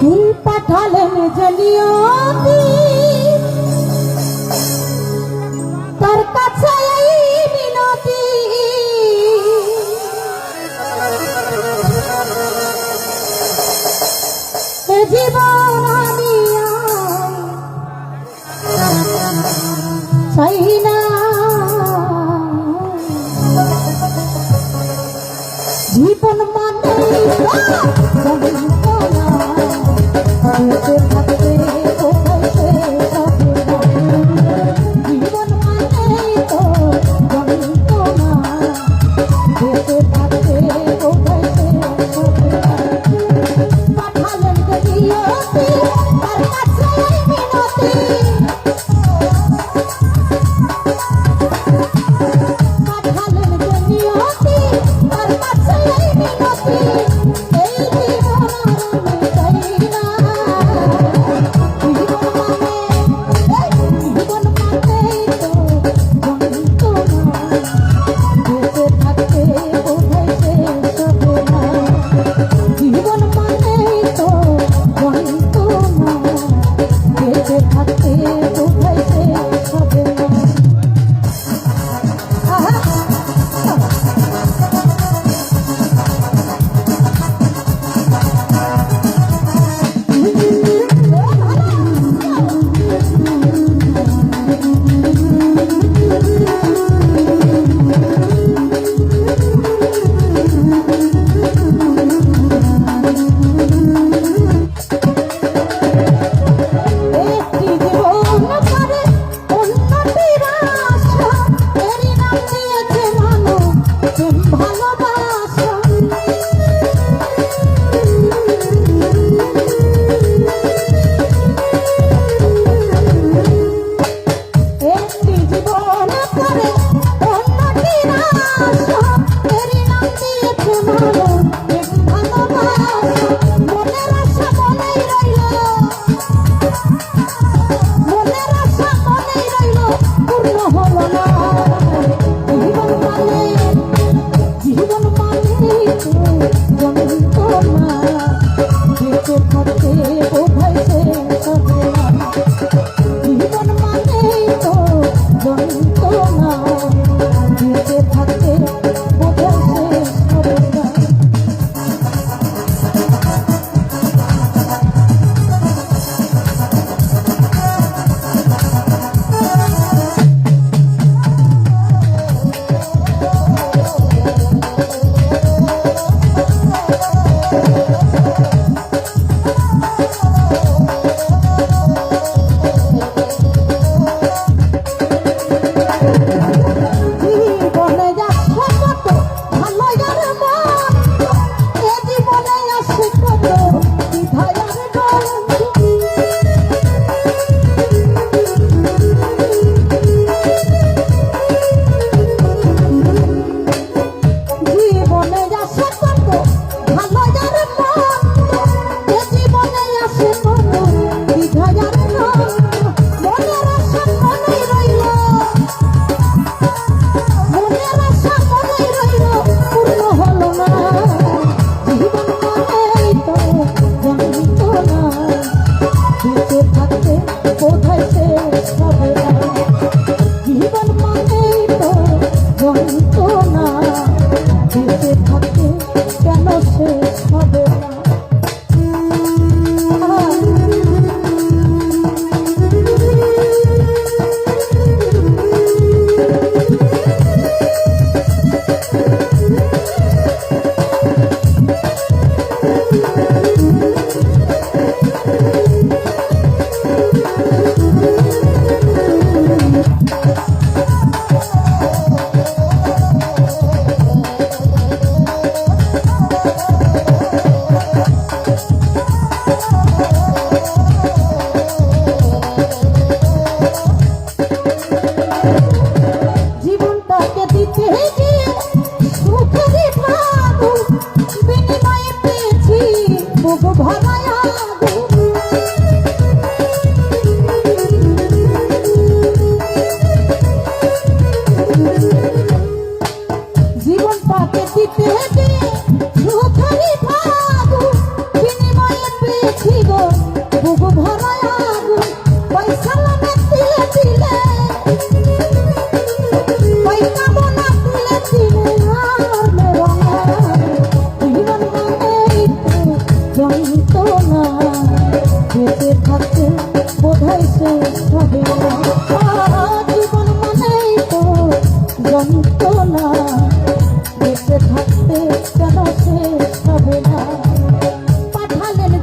তুই পাঠালেন জলিয়তি। তার কাছে মিনতি। জীবন আমি চাই না। জীবন মানে Thank you. যন্ত্রণা বেঁচে থাকতে কেন শেষ হবে না? Thank দিতে তো যন্ত্রণা বেঁচে থাকতে জীবন মানেই তো যন্ত্রণা বেঁচে থাকতে কেন না পাঠালেন